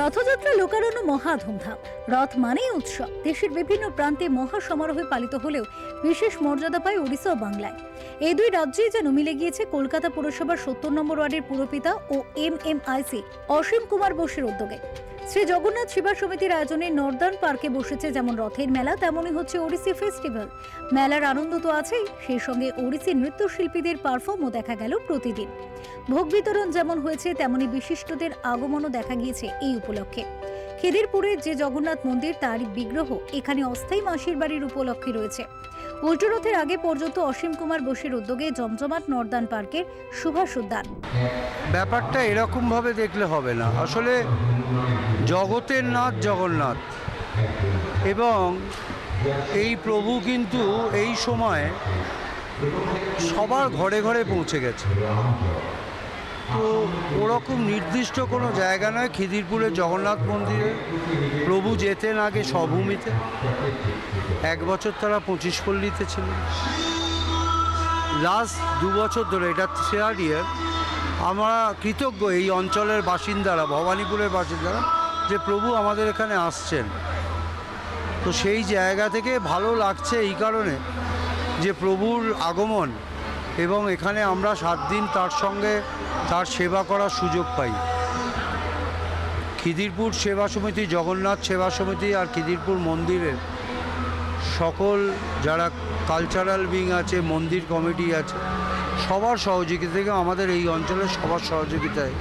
রথযাত্রা লোকারণ্য মহা ধুমধাম। রথ মানেই উৎসব। দেশের বিভিন্ন প্রান্তে মহা সমারোহে পালিত হলেও বিশেষ মর্যাদা পায় ওড়িশা ও বাংলায়। এই দুই রাজ্যেই যেন মিলে গিয়েছে কলকাতা পুরসভার সত্তর নম্বর ওয়ার্ডের পুরপিতা ও M M IC Asim Kumar বোসের উদ্যোগে। শ্রী জগন্নাথ সেবা সমিতির আয়োজনে নর্দার্ন পার্কে বসেছে যেমন রথের মেলা, তেমনই হচ্ছে ওড়িশি ফেস্টিভ্যাল। মেলার আনন্দ তো আছেই, সেই সঙ্গে ওড়িশি নৃত্যশিল্পীদের পারফর্মও দেখা গেল প্রতিদিন। ভোগ বিতরণ যেমন হয়েছে তেমনি বিশিষ্টদের আগমনও দেখা গিয়েছে এই উপলক্ষে। খিদিরপুরের যে জগন্নাথ মন্দির তার বিগ্রহ এখানে অস্থায়ী মাসির বাড়ির উপলক্ষে রয়েছে। উল্টো রথের আগে পর্যন্ত অসীম কুমার বোসের উদ্যোগে জমজমাট নর্দান পার্কের সুভাষ উদ্যান। ব্যাপারটা এরকমভাবে দেখলে হবে না। আসলে জগতের নাথ জগন্নাথ। এবং এই প্রভু কিন্তু এই সময় সবার ঘরে ঘরে পৌঁছে গেছে। তো ওরকম নির্দিষ্ট কোনো জায়গা নয় খিদিরপুরের জগন্নাথ মন্দিরে, প্রভু যেতেন আগে স্বভূমিতে। এক বছর তারা পঁচিশ পল্লীতে ছিলেন লাস্ট দু বছর ধরে, এটা শেয়ার ইয়ার আমরা কৃতজ্ঞ এই অঞ্চলের বাসিন্দারা, ভবানীপুরের বাসিন্দারা, যে প্রভু আমাদের এখানে আসছেন। তো সেই জায়গা থেকে ভালো লাগছে এই কারণে যে প্রভুর আগমন এবং এখানে আমরা সাত দিন তার সঙ্গে তার সেবা করার সুযোগ পাই। খিদিরপুর সেবা সমিতি, জগন্নাথ সেবা সমিতি আর খিদিরপুর মন্দিরের সকল যারা কালচারাল উইং আছে, মন্দির কমিটি আছে, সবার সহযোগিতা থেকে আমাদের এই অঞ্চলের সবার সহযোগিতায়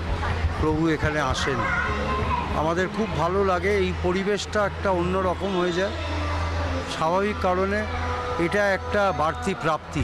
প্রভু এখানে আসেন। আমাদের খুব ভালো লাগে, এই পরিবেশটা একটা অন্য রকম হয়ে যায়। স্বাভাবিক কারণে এটা একটা বাড়তি প্রাপ্তি।